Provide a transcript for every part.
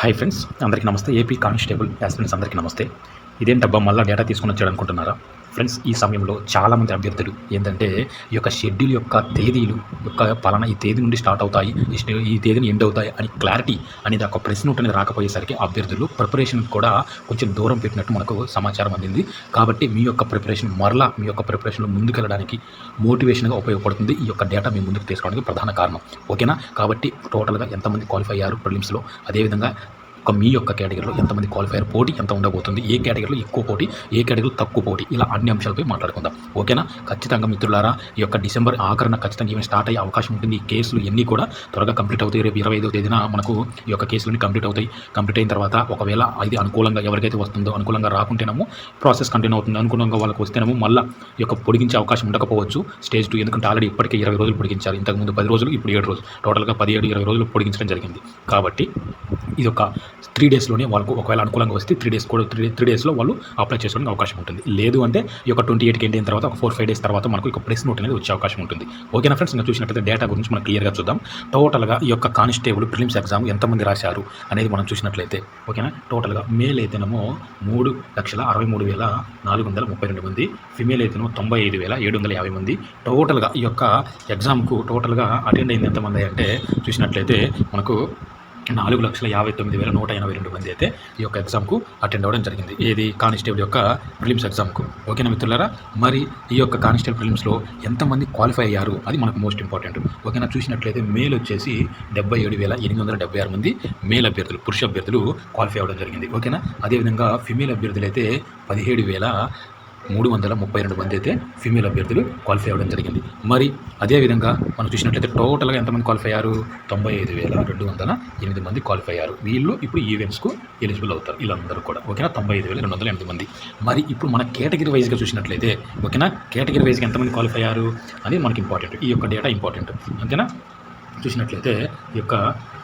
Hi friends అందరికీ నమస్తే. AP constable aspirants అందరికీ నమస్తే. ఇదేంటబ్బా మళ్ళీ డేటా తీసుకొని వచ్చాడు అనుకుంటున్నారా ఫ్రెండ్స్ ఈ సమయంలో చాలామంది అభ్యర్థులు ఏంటంటే ఈ యొక్క షెడ్యూల్ యొక్క తేదీలు యొక్క పలానా ఈ తేదీ నుండి స్టార్ట్ అవుతాయి ఈ ఈ తేదీని ఎండ్ అవుతాయి అని క్లారిటీ అనేది ఒక ప్రశ్న ఉంటుంది రాకపోయేసరికి అభ్యర్థులు ప్రిపరేషన్ కూడా కొంచెం దూరం పెట్టినట్టు మనకు సమాచారం అందింది. కాబట్టి మీ యొక్క ప్రిపరేషన్ మరలా మీ యొక్క ప్రిపరేషన్లో ముందుకెళ్ళడానికి మోటివేషన్గా ఉపయోగపడుతుంది. ఈ యొక్క డేటా మీ ముందుకు తీసుకోవడానికి ప్రధాన కారణం. ఓకేనా? కాబట్టి టోటల్గా ఎంతమంది క్వాలిఫై అయ్యారు ప్రిలిమ్స్లో? అదేవిధంగా ఒక మీ యొక్క కేటగిరీలో ఎంతమంది క్వాలిఫైయర్ పోటీ ఎంత ఉండబోతుంది ఏ కేటగిరీలో ఎక్కువ పోటీ ఏ కేటగిరీలో తక్కువ పోటీ ఇలా అన్ని అంశాలపై మాట్లాడుకుందాం. ఓకేనా? ఖచ్చితంగా మిత్రులారా ఈ యొక్క డిసెంబర్ ఆఖరణ ఖచ్చితంగా ఈవెంట్ స్టార్ట్ అయ్యే అవకాశం ఉంటుంది. ఈ కేసులు ఎన్ని కూడా త్వరగా కంప్లీట్ అవుతాయి. రేపు ఇరవై ఐదో తేదీన మనకు ఈ యొక్క కేసులన్నీ కంప్లీట్ అవుతాయి. కంప్లీట్ అయిన తర్వాత ఒకవేళ ఇది అనుకూలంగా ఎవరికైతే వస్తుందో అనుకూలంగా రాకుంటేనేమో ప్రాసెస్ కంటిన్యూ అవుతుంది. అనుకూలంగా వాళ్ళకి వస్తేనేమో మళ్ళీ ఈ యొక్క పొడిగించే అవకాశం ఉండకపోవచ్చు. స్టేజ్ టూ ఎందుకంటే ఆల్రెడీ ఇప్పటికే ఇరవై రోజులు పొడిగించారు. ఇంతకుముందు పది రోజులు ఇప్పుడు ఏడు రోజులు. టోటల్గా పదిహేడు ఇరవై రోజులు పొడిగించడం జరిగింది. కాబట్టి ఇది ఒక త్రీ డేస్లోనే వాళ్ళకు ఒకవేళ అనుకూలంగా వస్తే త్రీ డేస్ కూడా త్రీ త్రీ డేస్లో వాళ్ళు అప్లై చేసుకోవడానికి అవకాశం ఉంటుంది. లేదు అంటే ఈ యొక్క ట్వంటీ ఎయిట్కి ఎండ్ తర్వాత ఒక ఫోర్ ఫైవ్ డేస్ తర్వాత మనకు ఒక ప్రెస్ నోట్ అనేది వచ్చే అవకాశం ఉంటుంది. ఓకేనా ఫ్రెండ్స్ ఇంకా చూసినట్లయితే డేటా గురించి మనం క్లియర్గా చూద్దాం. టోటల్గా ఈ యొక్క కానిస్టేబుల్ ప్రిలిమ్స్ ఎగ్జామ్ ఎంతమంది రాశారు అనేది మనం చూసినట్లయితే ఓకేనా టోటల్గా మేల్ అయితేనేమో మూడు లక్షల అరవై మూడు వేల నాలుగు వందల ముప్పై రెండు మంది ఫిమేల్ అయితేనేమో తొంభై ఐదు వేల ఏడు వందల యాభై మంది. టోటల్గా ఈ యొక్క ఎగ్జామ్కు టోటల్గా అటెండ్ అయింది ఎంతమంది అంటే చూసినట్లయితే మనకు నాలుగు లక్షల యాభై తొమ్మిది వేల నూట ఎనభై రెండు మంది అయితే ఈ యొక్క ఎగ్జామ్కు అటెండ్ అవ్వడం జరిగింది. ఏది కానిస్టేబుల్ యొక్క ప్రిలిమ్స్ ఎగ్జామ్కు ఓకేనా మిత్రులారా? మరి ఈ యొక్క కానిస్టేబుల్ ప్రిలిమ్స్లో ఎంతమంది క్వాలిఫై అయ్యారు? అది మనకు మోస్ట్ ఇంపార్టెంట్ ఓకేనా? చూసినట్లయితే మేల్ వచ్చేసి డెబ్బై ఏడు వేల ఎనిమిది వందల డెబ్బై ఆరు మంది మేల్ అభ్యర్థులు పురుష అభ్యర్థులు క్వాలిఫై అవ్వడం జరిగింది. ఓకేనా? అదేవిధంగా ఫిమేల్ అభ్యర్థులు అయితే పదిహేడు వేల మూడు వందల ముప్పై రెండు మంది అయితే ఫీమేల్ అభ్యర్థులు క్వాలిఫై అవ్వడం జరిగింది. మరి అదేవిధంగా మనం చూసినట్లయితే టోటల్గా ఎంతమంది క్వాలిఫై అయ్యారు? తొంభై ఐదు వేల రెండు వందల ఎనిమిది మంది క్వాలిఫై అయ్యారు. వీళ్ళు ఇప్పుడు ఈవెంట్స్కు ఎలిజిబుల్ అవుతారు వీళ్ళందరూ కూడా. ఓకేనా? తొంభై ఐదు వేల రెండు వందల ఎనిమిది మంది. మరి ఇప్పుడు మన కేటగిరీ వైజ్గా చూసినట్లయితే ఓకేనా? కేటగిరీ వైజ్గా ఎంతమంది క్వాలిఫై అయ్యారు? అనేది మనకి ఇంపార్టెంట్ ఈ యొక్క డేటా ఇంపార్టెంట్ అంతేనా? చూసినట్లయితే ఈ యొక్క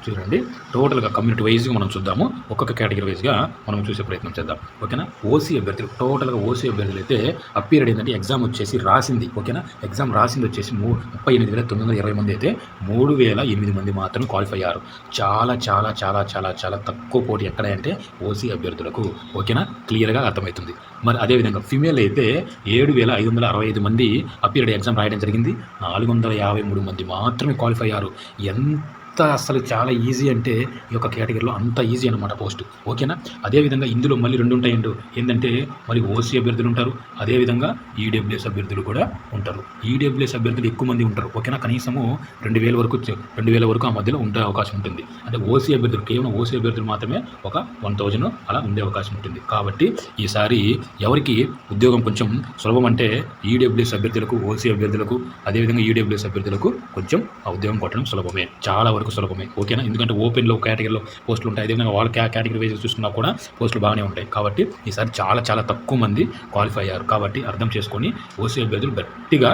చూడండి. టోటల్గా కమ్యూనిటీ వైజ్గా మనం చూద్దాము. ఒక్కొక్క కేటగిరీ వైజ్గా మనం చూసే ప్రయత్నం చేద్దాం. ఓకేనా? ఓసీ అభ్యర్థులు టోటల్గా ఓసీ అభ్యర్థులు అయితే అప్పీరియడ్ ఏంటంటే ఎగ్జామ్ వచ్చేసి రాసింది. ఓకేనా? ఎగ్జామ్ రాసింది వచ్చేసి మూ ముప్పై ఎనిమిది వేల తొమ్మిది వందల ఇరవై మంది అయితే మూడు వేల ఎనిమిది మంది మాత్రం క్వాలిఫై అయ్యారు. చాలా చాలా చాలా చాలా చాలా తక్కువ పోటీ ఎక్కడ అంటే ఓసీ అభ్యర్థులకు. ఓకేనా? క్లియర్గా అర్థమవుతుంది. మరి అదేవిధంగా ఫిమేల్ అయితే ఏడు వేల ఐదు వందల అరవై ఐదు మంది అప్పీరియడ్ ఎగ్జామ్ రాయడం జరిగింది. నాలుగు వందల యాభై మూడు మంది మాత్రమే క్వాలిఫై అయ్యారు. ఎంత అసలు చాలా ఈజీ అంటే ఈ యొక్క కేటగిరీలో అంత ఈజీ అనమాట పోస్ట్. ఓకేనా? అదేవిధంగా ఇందులో మళ్ళీ రెండు ఉంటాయండు. ఏంటంటే మరి ఓసీ అభ్యర్థులు ఉంటారు. అదేవిధంగా ఈడబ్ల్యూఎస్ అభ్యర్థులు కూడా ఉంటారు. ఈడబ్ల్యూఎస్ అభ్యర్థులు ఎక్కువ మంది ఉంటారు. ఓకేనా? కనీసము రెండు వేల వరకు రెండు వేల వరకు ఆ మధ్యలో ఉండే అవకాశం ఉంటుంది. అంటే ఓసీ అభ్యర్థులు కేవలం ఓసీ అభ్యర్థులు మాత్రమే ఒక వన్ థౌజండ్ అలా ఉండే అవకాశం ఉంటుంది. కాబట్టి ఈసారి ఎవరికి ఉద్యోగం కొంచెం సులభం అంటే ఈడబ్ల్యూఎస్ అభ్యర్థులకు ఓసీ అభ్యర్థులకు అదేవిధంగా ఈడబ్ల్యూఎస్ అభ్యర్థులకు కొంచెం ఆ ఉద్యోగం కొట్టడం సులభమే. చాలా వరకు సులభమే. ఓకేనా ఎందుకంటే ఓపెన్లో కేటగిరీలో పోస్టులు ఉంటాయి. అదేవిధంగా వాళ్ళ కేటగిరీ వైజ్ చూసుకున్నా కూడా పోస్టులు బాగానే ఉంటాయి. కాబట్టి ఈసారి చాలా చాలా తక్కువ మంది క్వాలిఫై అయ్యారు. కాబట్టి అర్థం చేసుకొని ఓసీ అభ్యర్థులు గట్టిగా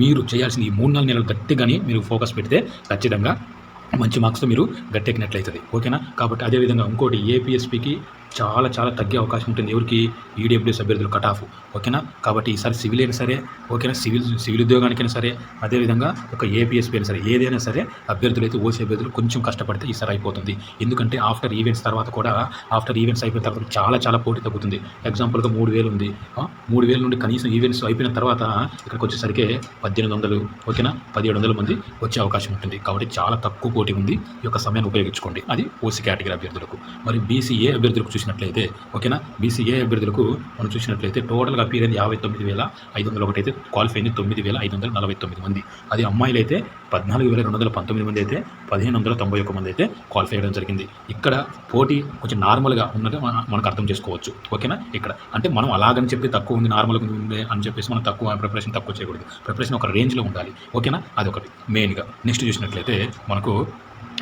మీరు చేయాల్సిన ఈ మూడు నాలుగు నెలలు గట్టిగాని మీరు ఫోకస్ పెడితే ఖచ్చితంగా మంచి మార్క్స్తో మీరు గట్టెక్కినట్లయితుంది. ఓకేనా కాబట్టి అదేవిధంగా ఇంకోటి ఏపీఎస్పీకి చాలా చాలా తగ్గే అవకాశం ఉంటుంది. ఎవరికి ఈడబ్ల్యూఎస్ అభ్యర్థులు కట్ ఆఫ్ ఓకేనా? కాబట్టి ఈసారి సివిల్ అయినా సరే ఓకేనా? సివిల్ సివిల్ ఉద్యోగానికైనా సరే అదేవిధంగా ఒక ఏపీఎస్పీ అయినా సరే ఏదైనా సరే అభ్యర్థులు అయితే ఓసీ అభ్యర్థులు కొంచెం కష్టపడితే ఈసారి అయిపోతుంది. ఎందుకంటే ఆఫ్టర్ ఈవెంట్స్ తర్వాత కూడా ఆఫ్టర్ ఈవెంట్స్ అయిపోయిన తర్వాత చాలా చాలా పోటీ తగ్గుతుంది. ఎగ్జాంపుల్గా మూడు వేలు ఉంది. మూడు వేల నుండి కనీసం ఈవెంట్స్ అయిపోయిన తర్వాత ఇక్కడికి వచ్చేసరికి పద్దెనిమిది వందలు ఓకేనా? పదిహేడు వందల మంది వచ్చే అవకాశం ఉంటుంది. కాబట్టి చాలా తక్కువ పోటీ ఉంది. ఈ యొక్క సమయాన్ని ఉపయోగించుకోండి. అది ఓసీ కేటగిరీ అభ్యర్థులకు. మరి బీసీఏ అభ్యర్థులకు చూసినట్లయితే ఓకేనా? బీసీఏ అభ్యర్థులకు మనం చూసినట్లయితే టోటల్గా అపీర్ అయింది యాభై తొమ్మిది వేల ఐదు వందల ఒకటి అయితే క్వాలిఫై అయింది తొమ్మిది వేల ఐదు వందల నలభై తొమ్మిది మంది. అది అమ్మాయిలు అయితే పద్నాలుగు వేల రెండు వందల పంతొమ్మిది మంది అయితే పదిహేను వందల తొంభై ఒక్క మంది అయితే క్వాలిఫై అయ్యడం జరిగింది. ఇక్కడ పోటీ కొంచెం నార్మల్గా ఉన్నది మనకు అర్థం చేసుకోవచ్చు. ఓకేనా? ఇక్కడ. అంటే మనం అలాగని చెప్పి తక్కువ ఉంది నార్మల్గా ఉంది అని చెప్పేసి మనం తక్కువ ప్రిపరేషన్ తక్కువ చేయకూడదు. ప్రిపరేషన్ ఒక రేంజ్లో ఉండాలి. ఓకేనా? అదొకటి. మెయిన్గా. నెక్స్ట్ చూసినట్లయితే మనకు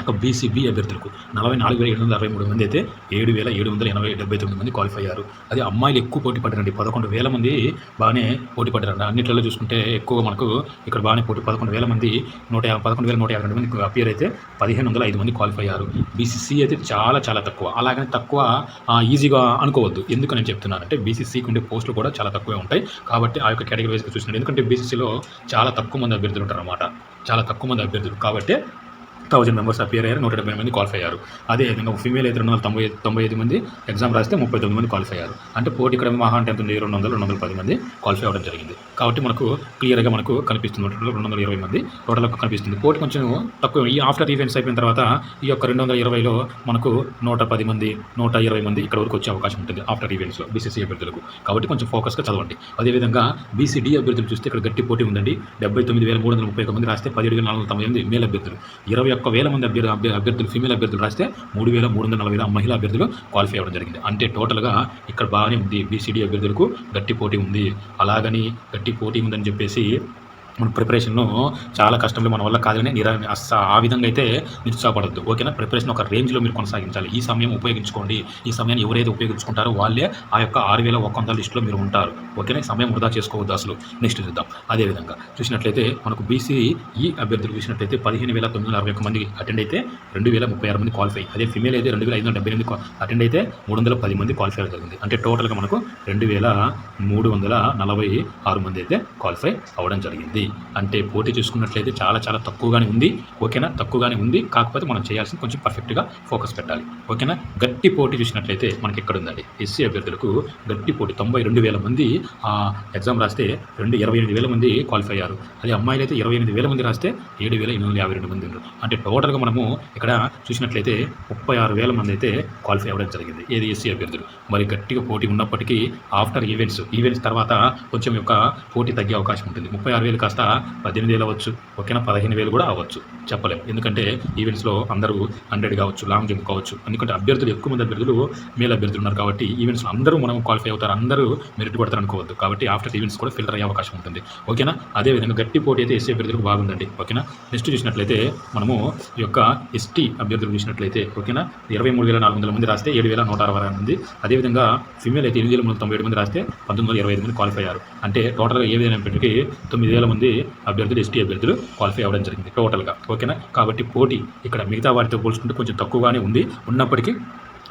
ఒక బీసీబీ అభ్యర్థులకు నలభై నాలుగు వేల ఏడు వందల అరవై మూడు మంది అయితే ఏడు వేల ఏడు వందల ఎనభై డెబ్బై తొమ్మిది మంది క్వాలిఫై అయ్యారు. అదే అమ్మాయిలు ఎక్కువ పోటీ పడ్డారండి. పదకొండు వేల మంది బాగానే పోటీ పడ్డారండి. అన్నిట్లలో చూసుకుంటే ఎక్కువ మనకు ఇక్కడ బాగానే పోటీ పదకొండు వేల మంది నూట యాభై పదకొండు వేల నూట యాభై రెండు మంది అపియర్ అయితే పదిహేను వందల ఐదు మంది క్వాలిఫై అయ్యారు. బీసీసీ అయితే చాలా చాలా తక్కువ. అలాగని తక్కువ ఈజీగా అనుకోవద్దు. ఎందుకు నేను చెప్తున్నానంటే బీసీసీకి ఉండే పోస్టులు కూడా చాలా తక్కువే ఉంటాయి. కాబట్టి ఆ యొక్క కేటగిరీ వైజ్గా చూసినట్టు. ఎందుకంటే బీసీసీలో చాలా తక్కువ మంది అభ్యర్థులు ఉంటారు చాలా తక్కువ మంది అభ్యర్థులు. కాబట్టి థౌజండ్ మెంబర్స్ అపియర్ అయ్యారు నూట డెబ్బై మంది క్వాలిఫై అయ్యారు. అదే విధంగా ఫీమేల్ అయితే రెండు వందల తొంభై తొంభై ఐదు మంది ఎగ్జామ్ రాస్తే ముప్పై తొమ్మిది మంది క్వాలిఫై అయ్యారు. అంటే పోటీ ఇక్కడ మహా అంటే ఎంత ఉంది? రెండు వందలు రెండు వందల పది మంది క్వాలిఫై అవ్వడం జరిగింది. కాబట్టి మనకు క్లియర్గా మనకు కనిపిస్తుంది. టోటల్ రెండు వందల ఇరవై మంది టోటల్ కనిపిస్తుంది. పోటీ కొంచెం తక్కువ. ఈ ఆఫ్టర్ ఈవెంట్స్ అయిపోయిన తర్వాత ఈ యొక్క రెండు వందల ఇరవైలో మనకు నూట పది మంది నూట ఇరవై మంది ఇక్కడ వరకు వచ్చే అవకాశం ఉంటుంది ఆఫ్టర్ ఈవెంట్స్లో బీసీసీ అభ్యర్థులకు. కాబట్టి కొంచెం ఫోకస్గా చదవండి. అదేవిధంగా బీసీడీ అభ్యర్థులు చూస్తే ఇక్కడ గట్టి పోటీ ఉందండి. డెబ్బై తొమ్మిది వేల మూడు వందల ముప్పై ఒక మంది రాస్తే పదిహేడు వేల నాలుగు వందల తొంభై ఎనిమిది మేల్ అభ్యర్థులు. ఇరవై ఒక్క వేల మంది అభ్యర్థి అభ్యర్థులు ఫీమేల్ అభ్యర్థులు రాస్తే మూడు వేల మూడు వందల నలభై మహిళ మహిళా అభ్యర్థులు క్వాలిఫై అవ్వడం జరిగింది. అంటే టోటల్గా ఇక్కడ బాగానే ఉంది. బీసీడీ అభ్యర్థులకు గట్టి పోటీ ఉంది. అలాగని గట్టి పోటీ ఉందని చెప్పేసి మన ప్రిపరేషన్ను చాలా కష్టంలో మన వల్ల కాదని నిరా ఆ విధంగా అయితే నిరుత్సాహపడద్దు. ఓకేనా? ప్రిపరేషన్ ఒక రేంజ్లో మీరు కొనసాగించాలి. ఈ సమయం ఉపయోగించుకోండి. ఈ సమయాన్ని ఎవరైతే ఉపయోగించుకుంటారో వాళ్ళే ఆ యొక్క ఆరు వేల ఒక వందల లిస్టులో మీరు ఉంటారు. ఓకేనా? ఈ సమయం వృధా చేసుకోవద్దు అసలు. నెక్స్ట్ చూద్దాం. అదేవిధంగా చూసినట్లయితే మనకు బీసీ ఈ అభ్యర్థులు చూసినట్లయితే పదిహేను వేల తొమ్మిది వందల అరవై ఒక మంది అటెండ్ అయితే రెండు వేల ముప్పై ఆరు మంది క్వాలిఫై అదే ఫిమేల్ అయితే రెండు వేల ఐదు వందల డెబ్బై ఎనిమిది అటెండ్ అయితే మూడు వందల పది మంది క్వాలిఫై అవ్వడం జరిగింది. అంటే టోటల్గా మనకు రెండు వేల మూడు వందల నలభై ఆరు మంది అయితే క్వాలిఫై అవ్వడం జరిగింది. అంటే పోటీ చూసుకున్నట్లయితే చాలా చాలా తక్కువగానే ఉంది. ఓకేనా? తక్కువగానే ఉంది. కాకపోతే మనం చేయాల్సింది కొంచెం పర్ఫెక్ట్గా ఫోకస్ పెట్టాలి. ఓకేనా? గట్టి పోటీ చూసినట్లయితే మనకి ఎక్కడ ఉందండి. ఎస్సీ అభ్యర్థులకు గట్టి పోటీ తొంభై రెండు వేల మంది ఎగ్జామ్ రాస్తే రెండు ఇరవై ఎనిమిది వేల మంది క్వాలిఫై అయ్యారు. అదే అమ్మాయిలు అయితే ఇరవై ఎనిమిది వేల మంది రాస్తే ఏడు వేల ఎనిమిది వందల యాభై రెండు మంది ఉన్నారు. అంటే టోటల్గా మనము ఇక్కడ చూసినట్లయితే ముప్పై ఆరు వేల మంది అయితే క్వాలిఫై అవ్వడం జరిగింది. ఏది ఎస్సీ అభ్యర్థులు? మరి గట్టిగా పోటీ ఉన్నప్పటికీ ఆఫ్టర్ ఈవెంట్స్ ఈవెంట్స్ తర్వాత కొంచెం యొక్క పోటీ తగ్గే అవకాశం ఉంటుంది. ముప్పై ఆరు వేలు కాస్త పద్దెనిమిది వేలు అవ్వచ్చు ఓకేనా పదిహేను వేలు కూడా అవ్వచ్చు. చెప్పలేం. ఎందుకంటే ఈవెంట్స్లో అందరూ హండ్రెడ్ కావచ్చు లాంగ్ జంప్ కావచ్చు. ఎందుకంటే అభ్యర్థులు ఎక్కువ మంది అభ్యర్థులు మేల్ అభ్యర్థులు ఉన్నారు కాబట్టి ఈవెంట్స్ అందరూ మనం క్వాలిఫై అవుతారు అందరూ మెరిట్ పడతారు అనుకోవద్దు. కాబట్టి ఆఫ్టర్ ఈవెంట్స్ కూడా ఫిల్టర్ అయ్యే అవకాశం ఉంటుంది. ఓకేనా అదేవిధంగా గట్టి పోటీ అయితే ఎస్సీ అభ్యర్థులకు బాగుందండి. ఓకేనా నెక్స్ట్ చూసినట్లయితే మనము ఈ యొక్క ఎస్టీ అభ్యర్థులు చూసినట్లయితే ఓకేనా ఇరవై మూడు వేల నాలుగు వందల మంది రాస్తే ఏడు వేల నూట అరవై మంది. అదేవిధంగా ఫిమేల్ అయితే ఎనిమిది వేల మూడు తొంభై ఏడు మంది రాస్తే పంతొమ్మిది వందల ఇరవై ఐదు మంది క్వాలిఫై అయ్యారు. అంటే టోటల్గా ఏ పెట్టి తొమ్మిది వేల మంది అభ్యర్థులు ఎస్టీ అభ్యర్థులు క్వాలిఫై అవ్వడం జరిగింది. టోటల్గా ఓకేనా? కాబట్టి పోటీ ఇక్కడ మిగతా వాటితో పోల్చుకుంటే కొంచెం తక్కువగానే ఉంది. ఉన్నప్పటికీ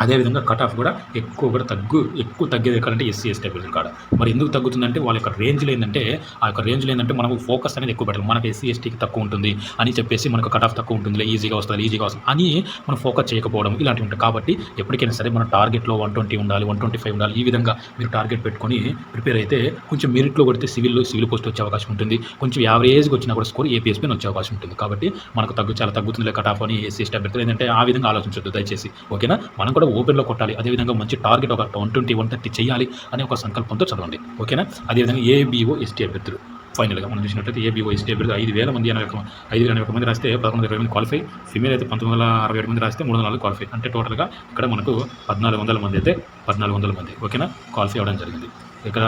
అదేవిధంగా కట్ ఆఫ్ కూడా ఎక్కువ కూడా తగ్గు ఎక్కువ తగ్గేది ఎక్కడంటే ఎస్సీ ఎస్టీ అభ్యర్థుల కాడ. మరి ఎందుకు తగ్గుతుందంటే వాళ్ళ యొక్క రేంజ్లో ఏంటంటే ఆ యొక్క రేంజ్లో ఏంటంటే మనకు ఫోకస్ అనేది ఎక్కువ పెట్టాలి మనకు ఎస్సీ ఎస్టీకి తక్కువ ఉంటుంది అని చెప్పేసి మనకు కట్ ఆఫ్ తక్కువ ఉంటుంది. ఈజీగా వస్తుంది ఈజీగా వస్తుంది అని మనం ఫోకస్ చేయకపోవడం ఇలాంటివి ఉంటాయి. కాబట్టి ఎప్పటికైనా సరే మన టార్గెట్లో వన్ ట్వంటీ ఉండాలి వన్ ట్వంటీ ఫైవ్ ఉండాలి. ఈ విధంగా మీరు టార్గెట్ పెట్టుకొని ప్రిపేర్ అయితే కొంచెం మెరిట్లో కొడితే సివిల్లో సివిల్ పోస్ట్ వచ్చే అవకాశం ఉంటుంది. కొంచెం యావరేజ్గా వచ్చినా కూడా స్కోర్ ఏపీఎస్పీని వచ్చే అవకాశం ఉంటుంది. కాబట్టి మనకు తగ్గు చాలా తగ్గుతుంది కట్ ఆఫ్ అని ఎస్సీ ఎస్టీ అభ్యర్థులు ఏంటంటే ఆ విధంగా ఆలోచించొద్దు దయచేసి. ఓకేనా? మనం కూడా ఓపెన్లో కొట్టాలి. అదేవిధంగా మంచి టార్గెట్ ఒక వన్ ట్వంటీ వన్ థర్టీ చేయాలి అనే ఒక సంకల్పంతో చదవండి. ఓకేనా? అదేవిధంగా ఏబీఓ ఎస్టీ అభ్యర్థులు. ఫైనల్గా మనం చూసినట్లయితే ఏబీఓ ఎస్టీ అభ్యర్థులు ఐదు వేల మంది ఎనభై ఒక ఐదు వేల ఎనభై ఒక మంది రాస్తే పదకొండు ఇరవై మంది క్వాలిఫై ఫిమేల్ అయితే పంతొమ్మిది వందల అరవై ఏడు మంది రాస్తే మూడు వందల నాలుగు క్వాలిఫై అంటే టోటల్గా ఇక్కడ మనకు పద్నాలుగు వందల మంది అయితే పద్నాలుగు వందల మంది. ఓకేనా? క్వాలిఫై అవ్వడం జరిగింది. ఇక్కడ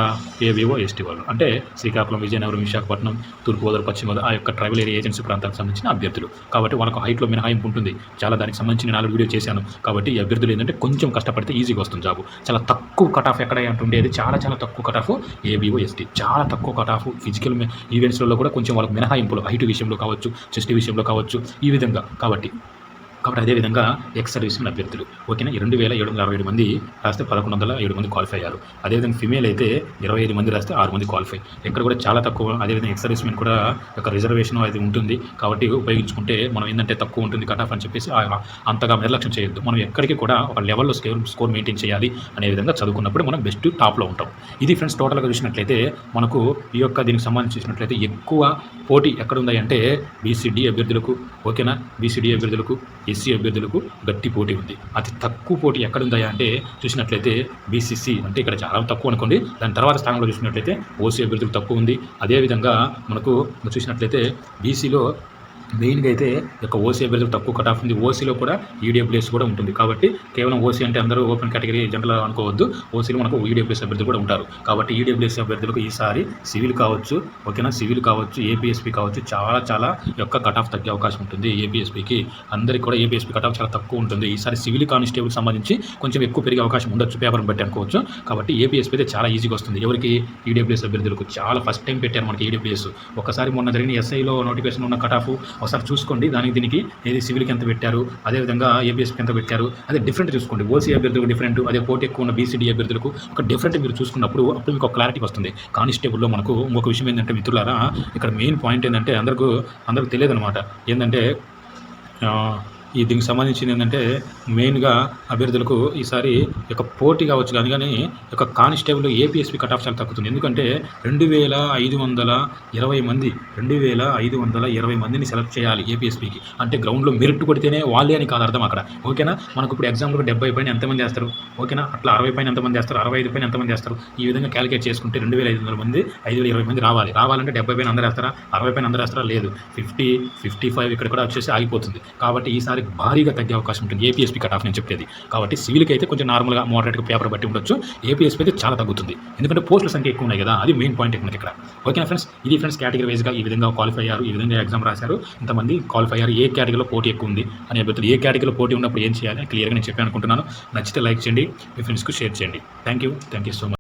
ఏబీఓ ఎస్టీ వాళ్ళు అంటే శ్రీకాకుళం విజయనగరం విశాఖపట్నం తూర్పుగోదావరి పశ్చిమ గోదావరి ఆ యొక్క ట్రైబల్ ఏరియా ఏజెన్సీ ప్రాంతానికి సంబంధించిన అభ్యర్థులు. కాబట్టి వాళ్ళకు హైట్లో మినహాయింపు ఉంటుంది చాలా దానికి సంబంధించి నేను ఆల్రెడీ వీడియో చేశాను. కాబట్టి ఈ అభ్యర్థులు ఏంటంటే కొంచెం కష్టపడితే ఈజీగా వస్తుంది జాబు. చాలా తక్కువ కట్ ఆఫ్ ఎక్కడ ఉండేది చాలా చాలా తక్కువ కట్ ఆఫ్ ఏబీఓ ఎస్టీ. చాలా తక్కువ కట్ ఆఫ్ ఫిజికల్ ఈవెంట్స్లలో కూడా కొంచెం వాళ్ళకి మినహాయింపులు హైట్ విషయంలో కావచ్చు చెస్ట్ విషయంలో కావచ్చు ఈ విధంగా. కాబట్టి కాబట్టి అదేవిధంగా ఎక్స్ సర్వీస్మెన్ అభ్యర్థులు. ఓకేనా? రెండు వేల ఏడు వందల అరవై ఏడు మంది రాస్తే పదకొండు వందల ఏడు మంది క్వాలిఫై అయ్యారు. అదేవిధంగా ఫిమేల్ అయితే ఇరవై ఐదు మంది రాస్తే ఆరు మంది క్వాలిఫై ఇక్కడ కూడా చాలా తక్కువ అదేవిధంగా ఎక్స్ సర్వీస్మెన్ కూడా ఒక రిజర్వేషన్ అది ఉంటుంది. కాబట్టి ఉపయోగించుకుంటే మనం ఏంటంటే తక్కువ ఉంటుంది కట్ ఆఫ్ అని చెప్పేసి అంతగా నిర్లక్ష్యం చేయొద్దు. మనం ఎక్కడికి కూడా ఒక లెవెల్లో స్కోర్ స్కోర్ మెయింటైన్ చేయాలి అనే విధంగా చదువుకున్నప్పుడు మనం బెస్ట్ టాప్లో ఉంటాం. ఇది ఫ్రెండ్స్ టోటల్గా చూసినట్లయితే మనకు ఈ యొక్క దీనికి సంబంధించి చూసినట్లయితే ఎక్కువ పోటీ ఎక్కడ ఉంది బీసీడీ అభ్యర్థులకు ఓకేనా? బీసీడీ అభ్యర్థులకు ఎస్సీ అభ్యర్థులకు గట్టి పోటీ ఉంది. అతి తక్కువ పోటీ ఎక్కడ ఉందా అంటే చూసినట్లయితే బీసీసీ అంటే ఇక్కడ చాలా తక్కువ అనుకోండి. దాని తర్వాత స్థానంలో చూసినట్లయితే ఓసీ అభ్యర్థులకు తక్కువ ఉంది. అదేవిధంగా మనకు చూసినట్లయితే బీసీలో మెయిన్గా అయితే ఈ యొక్క ఓసీ అభ్యర్థులు తక్కువ కట్ ఆఫ్ ఉంది. ఓసీలో కూడా ఈడబ్ల్యూఎస్ కూడా ఉంటుంది. కాబట్టి కేవలం ఓసీ అంటే అందరూ ఓపెన్ కేటగిరీ జనరల్ అనుకోవద్దు. ఓసీలో మనకు ఈడబ్ల్యూఎస్ అభ్యర్థులు కూడా ఉంటారు. కాబట్టి ఈడబ్ల్యూఎస్ అభ్యర్థులకు ఈసారి సివిల్ కావచ్చు ఓకేనా? సివిల్ కావచ్చు ఏపీఎస్పీ కావచ్చు చాలా చాలా యొక్క కట్ ఆఫ్ తగ్గే అవకాశం ఉంటుంది ఏపీఎస్పీకి అందరికీ కూడా ఏపీఎస్పీ కట్ ఆఫ్ చాలా తక్కువ ఉంటుంది. ఈసారి సివిల్ కానిస్టేబుల్ సంబంధించి కొంచెం ఎక్కువ పెరిగే అవకాశం ఉండొచ్చు పేపర్ని బట్టి అనుకోవచ్చు. కాబట్టి ఏపీఎస్పీ అయితే చాలా ఈజీగా వస్తుంది. ఎవరికి? ఈడబ్ల్యూఎస్ అభ్యర్థులకు. చాలా ఫస్ట్ టైం పెట్టారు మనకి ఈడబ్ల్యూఎస్ ఒకసారి మొన్న జరిగిన ఎస్ఐలో నోటిఫికేషన్ ఉన్న కట్ ఆఫ్ ఒకసారి చూసుకోండి. దానికి దీనికి ఏది సివిల్కి ఎంత పెట్టారు అదేవిధంగా ఏబిఎస్కి ఎంత పెట్టారు అదే డిఫరెంట్ చూసుకోండి. ఓసీ అభ్యర్థులకు డిఫరెంట్ అదే పోటీ ఎక్కువ ఉన్న బీసీడీ అభ్యర్థులకు ఒక డిఫరెంట్ మీరు చూసుకున్నప్పుడు అప్పుడు మీకు ఒక క్లారిటీ వస్తుంది. కానిస్టేబుల్లో మనకు ఇంకొక విషయం ఏంటంటే మిత్రులారా ఇక్కడ మెయిన్ పాయింట్ ఏంటంటే అందరికీ అందరికి తెలియదు అనమాట ఏంటంటే ఈ దీనికి సంబంధించింది ఏంటంటే మెయిన్గా అభ్యర్థులకు ఈసారి యొక్క పోటీ కావచ్చు కానీ కానీ ఒక యొక్క కానిస్టేబుల్ ఏపీఎస్పీ కట్ ఆఫ్ చాలా తగ్గుతుంది ఎందుకంటే రెండు వేల ఐదు వందల ఇరవై మంది రెండు వేల ఐదు వందల ఇరవై మందిని సెలెక్ట్ చేయాలి ఏపీఎస్పీకి. అంటే గ్రౌండ్లో మెరిట్ కొడితేనే వాళ్ళే అని కాదు అర్థం అక్కడ. ఓకేనా? మనకు ఇప్పుడు ఎగ్జాంపుల్ డెబ్బై పైన ఎంతమంది వేస్తారు? ఓకేనా? అట్లా అరవై పైన ఎంతమంది వేస్తారు? అరవై ఐదు పైన ఎంతమంది వేస్తారు? ఈ విధంగా క్యాలిక్యులేట్ చేసుకుంటే రెండు వేల ఐదు వందల మంది ఐదు వేల ఇరవై మంది రావాలి. రావాలంటే డెబ్బై పైన అందరూ వేస్తారా? అరవై పైన అందరూ వేస్తారా? లేదు. ఫిఫ్టీ ఫిఫ్టీ ఫైవ్ ఇక్కడ కూడా వచ్చేసి ఆగిపోతుంది. కాబట్టి ఈసారి ఈసారి భారీగా తగ్గే అవకాశం ఉంటుంది. ఏపీఎస్పీ కట్ ఆఫ్ నేను చెప్పేది. కాబట్టి సివిల్కి అయితే కొంచెం నార్మల్గా మోడరేట్గా పేపర్ బట్టి ఉండొచ్చు ఏపీఎస్పీ అయితే చాలా తగ్గుతుంది. ఎందుకంటే పోస్టుల సంఖ్య ఎక్కువ ఉన్నాయి కదా. అది మెయిన్ పాయింట్ మనకి ఇక్కడ ఓకేనా ఫ్రెండ్స్ ఇది ఫ్రెండ్స్ కేటగిరీ వైజ్గా ఈ విధంగా క్వాలిఫై అయ్యారు. ఈ విధంగా ఎగ్జామ్ రాశారు. ఇంతమంది క్వాలిఫై అయ్యారు. ఏ కేటగిరీలో పోటీ ఎక్కువ ఉంది అని అభ్యర్థులు ఏ కేటగిరీలో పోటీ ఉన్నప్పుడు ఏం చేయాలి క్లియర్గా నేను చెప్పాను అనుకుంటున్నాను. నచ్చితే లైక్ చేయండి. మీ ఫ్రెండ్స్కి షేర్ చేయండి. Thank you thank you so much